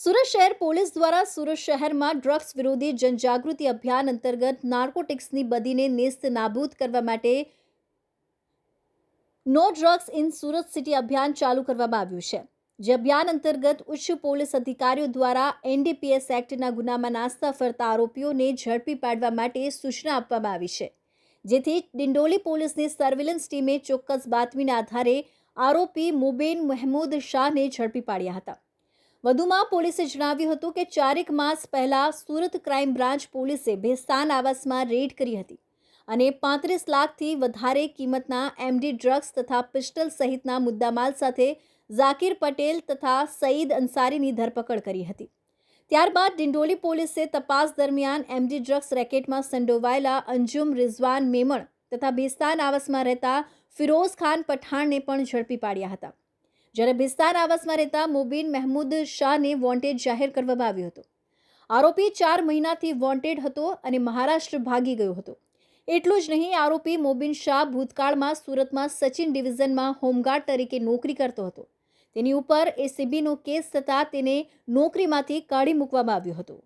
સુરત શહેર પોલીસ દ્વારા સુરત શહેરમાં ડ્રગ્સ વિરોધી જનજાગૃતિ અભિયાન અંતર્ગત નાર્કોટિક્સની બદીને નેસ્ત નાબૂદ કરવા માટે no drugs in Surat city અભિયાન ચાલુ કરવામાં આવ્યું છે. જે અભિયાન અંતર્ગત ઉચ્ચ પોલીસ અધિકારીઓ દ્વારા એનડીપીએસ એક્ટના ગુનામાં નાસ્તા ફરતા આરોપીઓને ઝડપી પાડવા માટે સૂચના આપવામાં આવી છે. જેથી ડિંડોલી પોલીસની સર્વેલન્સ ટીમે ચોક્કસ બાતમીના આધારે આરોપી મુબેન મહેમૂદ શાહને ઝડપી પાડ્યા હતા. વધુમાં પોલીસે જણાવ્યું હતું કે ચારેક માસ પહેલાં સુરત ક્રાઇમ બ્રાન્ચ પોલીસે ભેસ્તાન આવાસમાં રેડ કરી હતી અને પાંત્રીસ લાખથી વધારે કિંમતના એમડી ડ્રગ્સ તથા પિસ્ટલ સહિતના મુદ્દામાલ સાથે ઝાકીર પટેલ તથા સઈદ અંસારીની ધરપકડ કરી હતી. ત્યારબાદ ડિંડોલી પોલીસે તપાસ દરમિયાન એમડી ડ્રગ્સ રેકેટમાં સંડોવાયેલા અંજુમ રિઝવાન મેમણ તથા ભેસ્તાન આવાસમાં રહેતા ફિરોઝ ખાન પઠાણને પણ ઝડપી પાડ્યા હતા. જ્યારે ભિસ્તાન આવાસમાં રહેતા મુબીન મહેમૂદ શાહને વોન્ટેડ જાહેર કરવામાં આવ્યો હતો. આરોપી ચાર મહિનાથી વોન્ટેડ હતો અને મહારાષ્ટ્ર ભાગી ગયો હતો. એટલું જ નહીં, આરોપી મોબીન શાહ ભૂતકાળમાં સુરતમાં સચિન ડિવિઝનમાં હોમગાર્ડ તરીકે નોકરી કરતો હતો. તેની ઉપર એસીબીનો કેસ થતાં તેને નોકરીમાંથી કાઢી મૂકવામાં આવ્યો હતો.